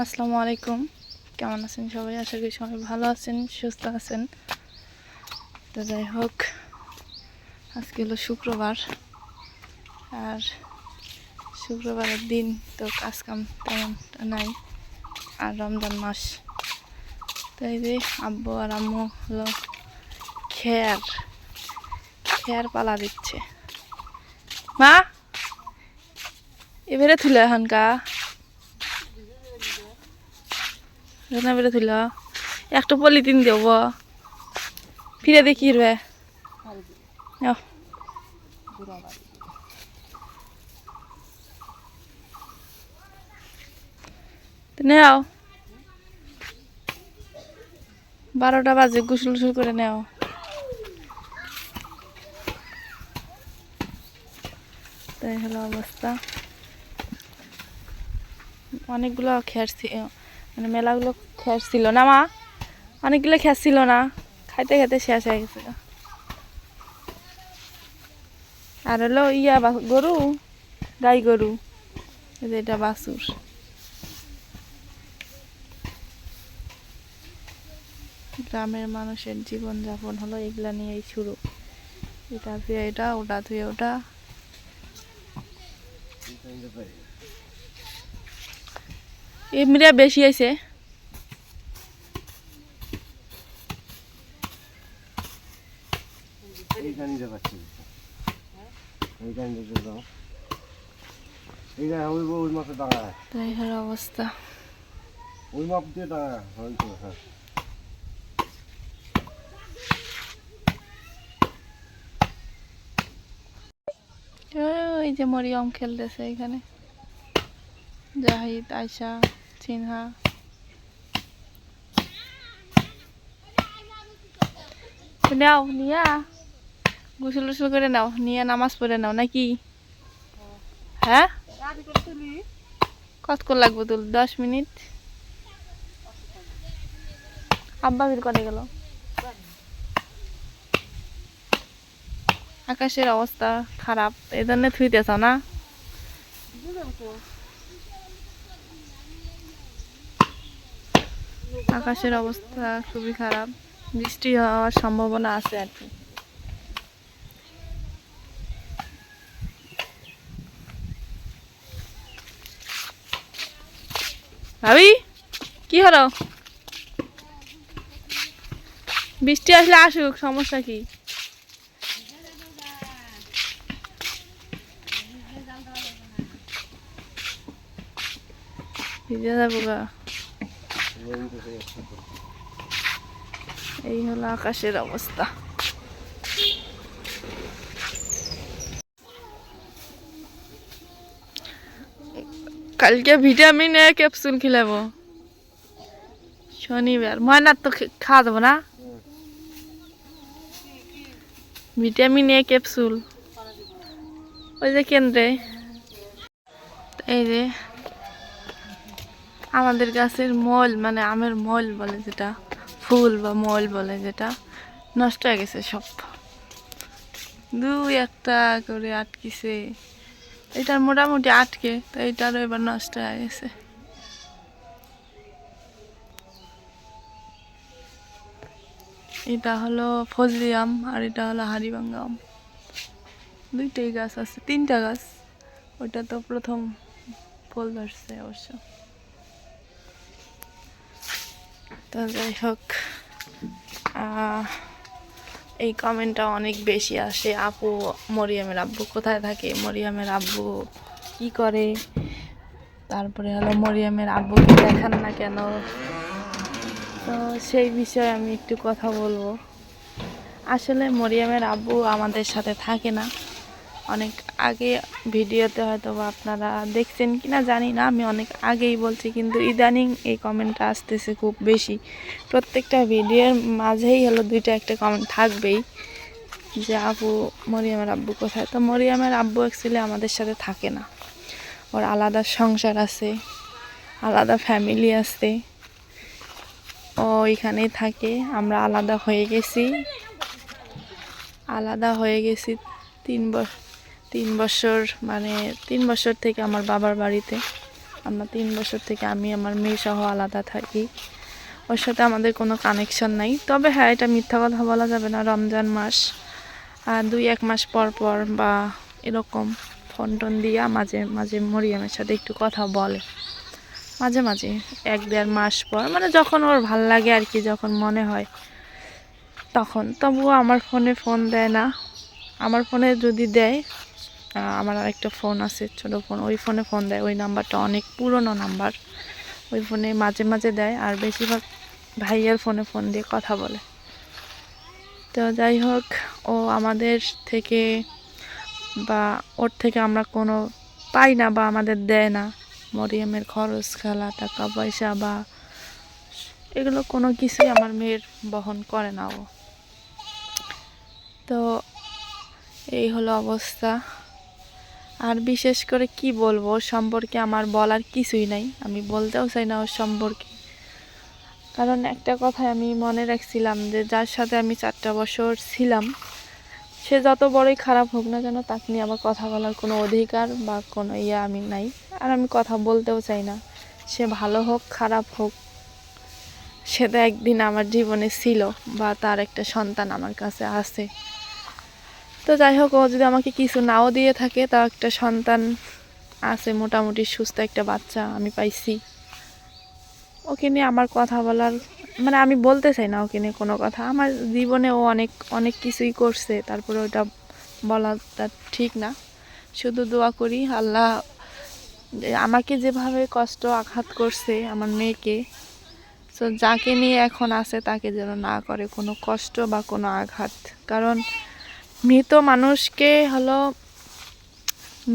আসসালামু আলাইকুম। কেমন আছেন সবাই? আশা করি সবাই ভালো আছেন, সুস্থ আছেন। তো যাই হোক, আজকে হলো শুক্রবার। আর শুক্রবারের দিন তো কাজ কাম তেমন নাই, আর রমজান মাস। তাই যে আব্বু আর আম্মু হলো খেয়ার খেয়ার পালা দিচ্ছে। মা! এবারে তুলে এখনকা না বেড়ে তুল একটা পলিথিন দেব ফিরে দেখি রে নাও। বারোটা বাজে, গোসল গোসল করে নেও। তাই হলো অবস্থা। অনেকগুলো খেয়ার ছিল মানে মেলাগুলো খেয়ার ছিল না, মা? অনেকগুলো খেয়ার ছিল না? খাইতে খাইতে শেষ হয়ে গেছিল। আর হলো ইয়া গরু? গাই গরু। এটা বাছুর। গ্রামের মানুষের জীবনযাপন হলো এগুলা নিয়েই শুরু। এটা ধুয়ে এটা ওটা ধুয়ে ওটা এমনিরা বেশি আছে এইখানে যে পাচ্ছি এইখানে যে যাও এইখানে ওই ওই বেশি দাঁড়ায় তাই হলো অবস্থা। ওই মাপ দিয়ে দাঁড়ায় হ্যাঁ ওই যে মরিয়ম খেলতেছে এখানে জাহিদ আয়সা সিনহা নাও, নিয়া। গোসল গোসল করে নাও, নিয়ে নামাজ পড়ে নাও, নাকি? হ্যাঁ? কতক্ষণ লাগবে তুল দশ মিনিট? আব্বা বের করে গেল। আকাশের অবস্থা খারাপ এই জন্য থুইতেছ না? আকাশের অবস্থা খুবই খারাপ। বৃষ্টি হওয়ার সম্ভাবনা আছে আর কি। ভাবি, কি হলো? বৃষ্টি আসলে আসুক, সমস্যা কি? ভিজে যাব গা। এই হলো আকাশের অবস্থা। কালকে ভিটামিন এ ক্যাপসুল খিলাবো। শনিবার। ময়নার তো খাওয়া দেবো না? Vitamin A capsule. ওই যে কেন্দ্রে। এই যে আমাদের গাছের মল মানে আমের মল বলে যেটা, ফুল বা মল বলে যেটা, নষ্ট হয়ে গেছে সব। দুই একটা করে আটকিছে। এটার মোটামুটি আটকে, তো এটারও এবার নষ্ট হয়ে গেছে। এটা হলো ফজলি আম আর এটা হলো হাড়িভাঙ্গা আম। দুইটাই গাছ আছে, তিনটা গাছ। ওটা তো প্রথম ফল ধরছে অবশ্য। তো যাই হোক এই কমেন্টটা অনেক বেশি আসে। আপু, মরিয়ামের আব্বু কোথায় থাকে? মরিয়ামের আব্বু কি করে? তারপরে হলো মরিয়ামের আব্বুকে দেখান না কেন? তো সেই বিষয়ে আমি একটু কথা বলব। আসলে মরিয়ামের আব্বু আমাদের সাথে থাকে না। অনেক আগে ভিডিওতে হয়তো আপনারা দেখছেন কি না জানি না, আমি অনেক আগেই বলছি, কিন্তু ইদানিং এই কমেন্টটা আসতেছে খুব বেশি। প্রত্যেকটা ভিডিওর মাঝেই হলো দুইটা একটা কমেন্ট থাকবেই, যে আপু মরিয়ামের আব্বু কোথায়? তো মরিয়ামের আব্বু অ্যাকচুয়ালি আমাদের সাথে থাকে না। ওর আলাদা সংসার আছে, আলাদা ফ্যামিলি আছে, ও এখানেই থাকে, আমরা আলাদা হয়ে গেছি। আলাদা হয়ে গেছি তিন বছর তিন বছর মানে তিন বছর থেকে আমার বাবার বাড়িতে। আমরা তিন বছর থেকে আমি, আমার মেয়ে সহ আলাদা থাকি। ওর সাথে আমাদের কোনো কানেকশন নাই। তবে হ্যাঁ এটা মিথ্যা কথা বলা যাবে না, রমজান মাস। আর দুই, এক মাস পর পর বা এরকম ফোন টোন দিয়া মাঝে মাঝে মরিয়ামের সাথে একটু কথা বলে। মাঝে মাঝে, এক, দেড় মাস পর মানে যখন ওর ভালো লাগে আর কি, যখন মনে হয়, তখন। তবুও আমার ফোনে ফোন দেয় না। আমার ফোনে যদি দেয় আমার আরেকটা ফোন আছে, ছোটো ফোন ওই ফোনে ফোন দেয়। ওই নাম্বারটা অনেক পুরনো নাম্বার ওই ফোনে মাঝে মাঝে দেয়, আর বেশিরভাগ ভাইয়ের ফোনে ফোন দিয়ে কথা বলে। তো যাই হোক, ও আমাদের থেকে বা ওর থেকে আমরা কোনো পাই না বা আমাদের দেয় না। মরিয়ামের খরচ, খেলা, টাকা, পয়সা বা এগুলো কোনো কিছুই আমার মেয়ের বহন করে না ও। তো এই হলো অবস্থা। আর বিশেষ করে কি বলব সম্পর্কে আমার বলার কিছুই নাই। আমি বলতেও চাই না ওর সম্পর্কে। কারণ একটা কথা আমি মনে রাখছিলাম যে, যার সাথে আমি চারটা বছর ছিলাম, সে যত বড়ই খারাপ হোক না কেন, তাকে নিয়ে আমার কথা বলার কোনো অধিকার বা কোনো ইয়ে আমি নাই। আর আমি কথা বলতেও চাই না। সে ভালো হোক, খারাপ হোক, সে তো একদিন আমার জীবনে ছিল বা তার একটা সন্তান আমার কাছে আছে। তো যাই হোক ও যদি আমাকে কিছু নাও দিয়ে থাকে তাও একটা সন্তান আছে, মোটামুটি সুস্থ একটা বাচ্চা আমি পাইছি। ওকে নিয়ে আমার কথা বলার মানে আমি বলতে চাই না ওকে নিয়ে কোনো কথা। আমার জীবনে ও অনেক অনেক কিছুই করছে, তারপরে ওটা বলাটা ঠিক না। শুধু দোয়া করি, আল্লাহ আমাকে যেভাবে কষ্ট আঘাত করছে আমার মেয়েকে, তো যাকে নিয়ে এখন আছে তাকে যেন না করে কোনো কষ্ট বা কোনো আঘাত। কারণ মৃত মানুষকে হলো,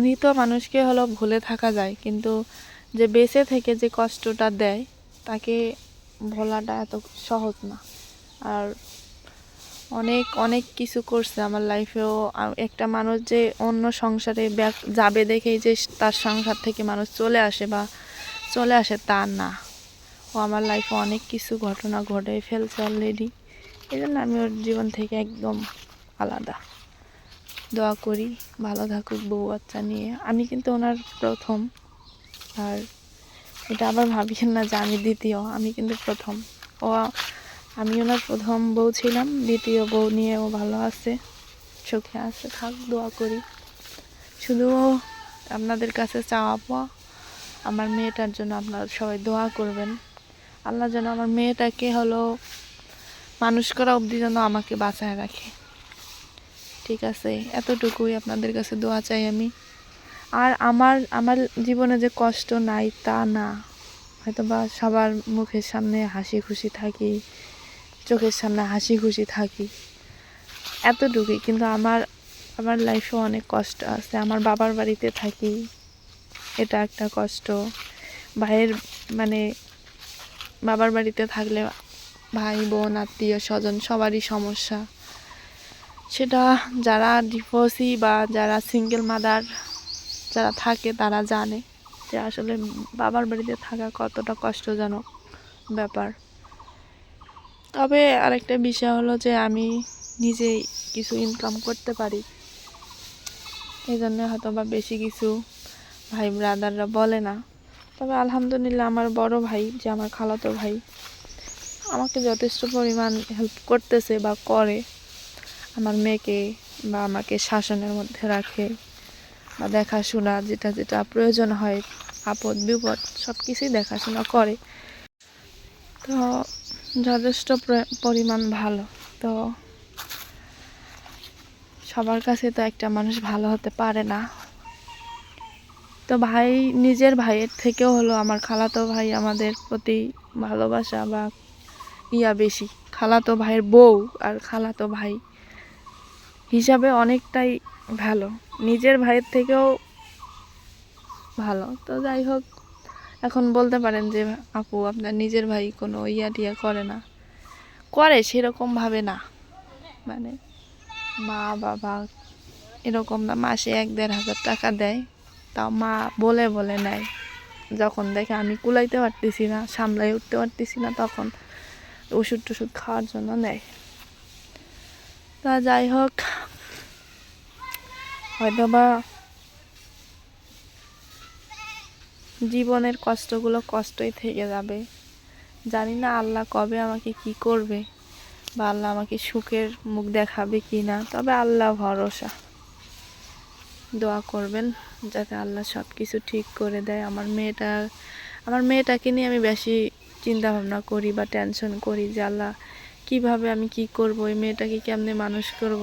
মৃত মানুষকে হলো ভুলে থাকা যায়, কিন্তু যে বেঁচে থেকে যে কষ্টটা দেয়, তাকে ভোলাটা এত সহজ না। আর অনেক অনেক কিছু করছে আমার লাইফেও। একটা মানুষ যে অন্য সংসারে যাবে দেখেই যে তার সংসার থেকে মানুষ চলে আসে বা চলে আসে তা না। ও আমার লাইফে অনেক কিছু ঘটনা ঘটে ফেলছে অলরেডি এই জন্য আমি ওর জীবন থেকে একদম আলাদা। দোয়া করি, ভালো থাকুক বউ বাচ্চা নিয়ে। আমি কিন্তু ওনার প্রথম। আর এটা আবার ভাবিয়েন না যে আমি দ্বিতীয়, আমি কিন্তু প্রথম। ও, আমি ওনার প্রথম বউ ছিলাম, দ্বিতীয় বউ নিয়ে ও ভালো আছে, সুখে আছে, থাক, দোয়া করি। শুধু আপনাদের কাছে চাওয়া পাওয়া, আমার মেয়েটার জন্য আপনারা সবাই দোয়া করবেন। আল্লাহ যেন আমার মেয়েটাকে হলো মানুষ করা অবধি যেন আমাকে বাঁচায় রাখে। ঠিক আছে, এতটুকুই আপনাদের কাছে দোয়া চাই আমি। আর আমার আমার জীবনে যে কষ্ট নাই তা না। হয়তো বা সবার মুখের সামনে হাসি খুশি থাকি, চোখের সামনে হাসি খুশি থাকি, এতটুকুই। কিন্তু আমার আমার লাইফে অনেক কষ্ট আছে। আমার বাবার বাড়িতে থাকি, এটা একটা কষ্ট। ভাইয়ের মানে বাবার বাড়িতে থাকলে ভাই, বোন, আত্মীয়, স্বজন সবারই সমস্যা। সেটা যারা ডিভোর্সি বা যারা সিঙ্গেল মাদার যারা থাকে তারা জানে যে আসলে বাবার বাড়িতে থাকা কতটা কষ্টজনক ব্যাপার। তবে আরেকটা বিষয় হলো যে আমি নিজেই কিছু ইনকাম করতে পারি। এই জন্য হয়তো বা বেশি কিছু ভাই ব্রাদাররা বলে না। তবে আলহামদুলিল্লাহ আমার বড় ভাই যে আমার খালাতো ভাই, আমাকে যথেষ্ট পরিমাণ হেল্প করতেছে বা করে। আমার মেয়েকে বা আমাকে শাসনের মধ্যে রাখে বা দেখাশোনা, যেটা যেটা প্রয়োজন হয়, আপদ, বিপদ সব কিছুই দেখাশোনা করে। তো যথেষ্ট পরিমাণ ভালো। তো সবার কাছে তো একটা মানুষ ভালো হতে পারে না। তো ভাই, নিজের ভাইয়ের থেকেও হলো আমার খালাতো ভাই আমাদের প্রতি ভালোবাসা বা ইয়া বেশি। খালাতো ভাইয়ের বউ আর খালাতো ভাই। হিসাবে অনেকটাই ভালো। নিজের ভাইয়ের থেকেও ভালো। তো যাই হোক, এখন বলতে পারেন যে, আপু, আপনার নিজের ভাই কোনো ইয়া টিয়া করে না। করে সেরকমভাবে না। মানে মা, বাবা এরকম না, মাসে এক দেড় হাজার টাকা দেয়। তাও মা বলে বলে নেয়। যখন দেখে আমি কুলাইতে পারতেছি না সামলাই উঠতে পারতেছি না, তখন ওষুধ টষুধ খাওয়ার জন্য নেয়। তা যাই হোক হয়তো বা জীবনের কষ্টগুলো কষ্টই থেকে যাবে। জানি না আল্লাহ কবে আমাকে কি করবে বা আল্লাহ আমাকে সুখের মুখ দেখাবে কি না, তবে আল্লাহ ভরসা। দোয়া করবেন যাতে আল্লাহ সব কিছু ঠিক করে দেয়। আমার মেয়েটা, আমার মেয়েটাকে নিয়ে আমি বেশি চিন্তা ভাবনা করি বা টেনশন করি যে আল্লাহ কীভাবে আমি কি করব, এই মেয়েটাকে কেমনে মানুষ করব।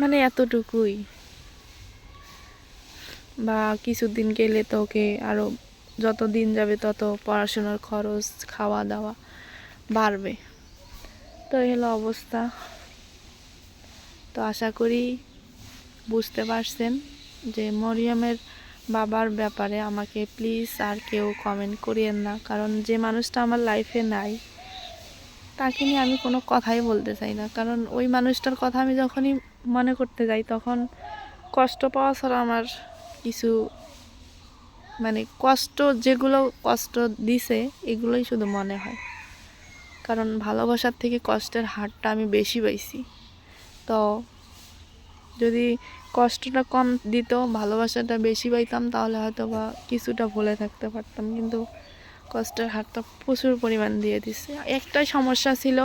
মানে এতটুকুই। বা কিছুদিন গেলে তো ওকে আরও যত দিন যাবে তত পড়াশোনার খরচ খাওয়া দাওয়া বাড়বে। তো এই হলো অবস্থা। তো আশা করি বুঝতে পারছেন যে মরিয়মের বাবার ব্যাপারে আমাকে প্লিজ আর কেউ কমেন্ট করিয়েন না। কারণ যে মানুষটা আমার লাইফে নাই, তাকে নিয়ে আমি কোনো কথাই বলতে চাই না। কারণ ওই মানুষটার কথা আমি যখনই মনে করতে যাই, তখন কষ্ট পাওয়া ছাড়া আমার কিছু মানে কষ্ট যেগুলো কষ্ট দিছে, এগুলোই শুধু মনে হয়। কারণ ভালোবাসার থেকে কষ্টের হারটা আমি বেশি পাইছি। তো যদি কষ্টটা কম দিত, ভালোবাসাটা বেশি পাইতাম, তাহলে হয়তো বা কিছুটা ভুলে থাকতে পারতাম। কিন্তু কষ্টের হারটা প্রচুর পরিমাণ দিয়ে দিচ্ছে একটাই সমস্যা ছিল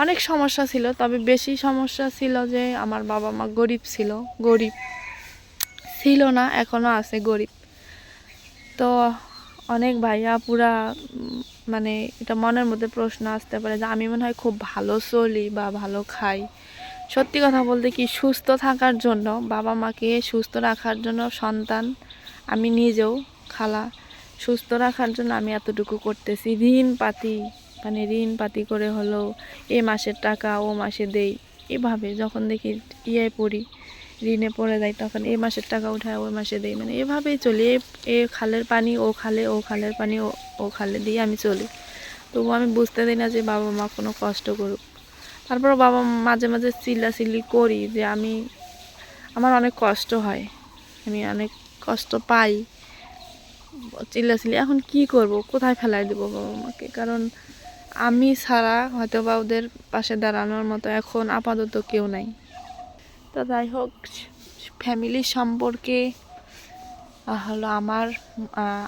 অনেক সমস্যা ছিল, তবে বেশি সমস্যা ছিল যে আমার বাবা মা গরিব ছিল গরিব ছিল না এখনও আছে গরিব। তো অনেক ভাইয়া পুরা মানে এটা মনের মধ্যে প্রশ্ন আসতে পারে যে আমি মনে হয় খুব ভালো চলি বা ভালো খাই। সত্যি কথা বলতে কি, সুস্থ থাকার জন্য, বাবা মাকে সুস্থ রাখার জন্য সন্তান আমি নিজেও খালা। সুস্থ রাখার জন্য আমি এতটুকু করতেছি, ঋণ পাতি মানে ঋণ পাতি করে হলেও এ মাসের টাকা ও মাসে দেই। এভাবে যখন দেখি ইয়ে পড়ি, ঋণে পড়ে যাই, তখন এ মাসের টাকা উঠায়, ওই মাসে দেই। মানে এভাবেই চলি। এ- এ খালের পানি ও খালে, ও খালের পানি ও ও খালে দিয়ে আমি চলি। তবু আমি বুঝতে দিই না যে বাবা মা কোনো কষ্ট করুক। তারপর বাবা মাঝে মাঝে চিল্লাচিল্লি করি যে আমি, আমার অনেক কষ্ট হয়। আমি অনেক কষ্ট পাই। চিল্লাচিল্লি, এখন কি করব? কোথায় ফেলাই দেবো বাবা মাকে? কারণ আমি ছাড়া হয়তো বা ওদের পাশে দাঁড়ানোর মতো এখন আপাতত কেউ নাই। তো যাই হোক ফ্যামিলির সম্পর্কে হলো আমার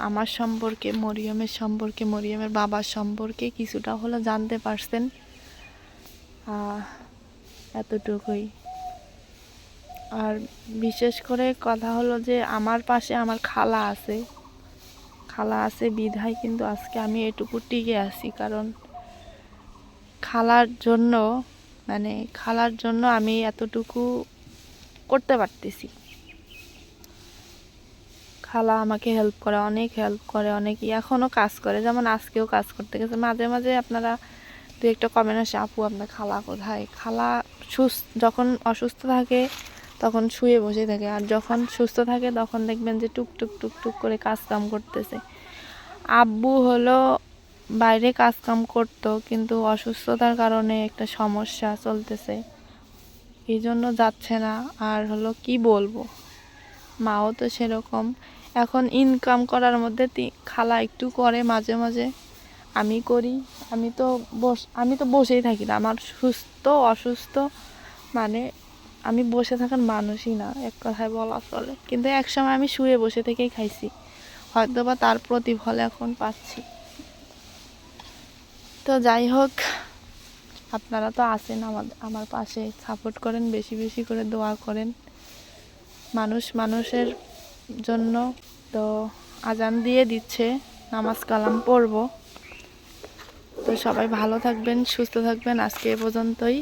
আমার সম্পর্কে, মরিয়মের সম্পর্কে, মরিয়মের বাবার সম্পর্কে কিছুটা হলো জানতে পারছেন। এতটুকুই। আর বিশেষ করে কথা হলো যে আমার পাশে আমার খালা আছে। খালা আছে বিধায়, কিন্তু আজকে আমি এটুকু টিকে আছি, কারণ খালার জন্য মানে খালার জন্য আমি এতটুকু করতে পারতেছি। খালা আমাকে হেল্প করে, অনেক হেল্প করে, অনেক এখনও কাজ করে। যেমন আজকেও কাজ করতে গেছে। মাঝে মাঝে আপনারা দু একটা কমেন্ট আসে, আপু, আপনার খালা কোথায়? খালা সুস্থ যখন অসুস্থ থাকে, তখন শুয়ে বসে থাকে। আর যখন সুস্থ থাকে, তখন দেখবেন যে টুক টুক টুক টুক করে কাজ কাম করতেছে। আব্বু হলো বাইরে কাজ কাম করতো, কিন্তু অসুস্থতার কারণে একটা সমস্যা চলতেছে। এই জন্য যাচ্ছে না, আর হলো কি বলব? মাও তো সেরকম। এখন ইনকাম করার মধ্যে খালা একটু করে মাঝে মাঝে। আমি করি, আমি তো বস আমি তো বসেই থাকি না। আমার সুস্থ, অসুস্থ মানে আমি বসে থাকার মানুষই না, এক কথায় বলা চলে। কিন্তু এক সময় আমি শুয়ে বসে থেকেই খাইছি। হয়তো বা তার প্রতিফল এখন পাচ্ছি। তো যাই হোক, আপনারা তো আছেন আমার আমার পাশে। সাপোর্ট করেন, বেশি বেশি করে দোয়া করেন। মানুষ মানুষের জন্য তো আজান দিয়ে দিচ্ছে, নামাজ কালাম পড়ব। তো সবাই ভালো থাকবেন, সুস্থ থাকবেন। আজকে এ পর্যন্তই।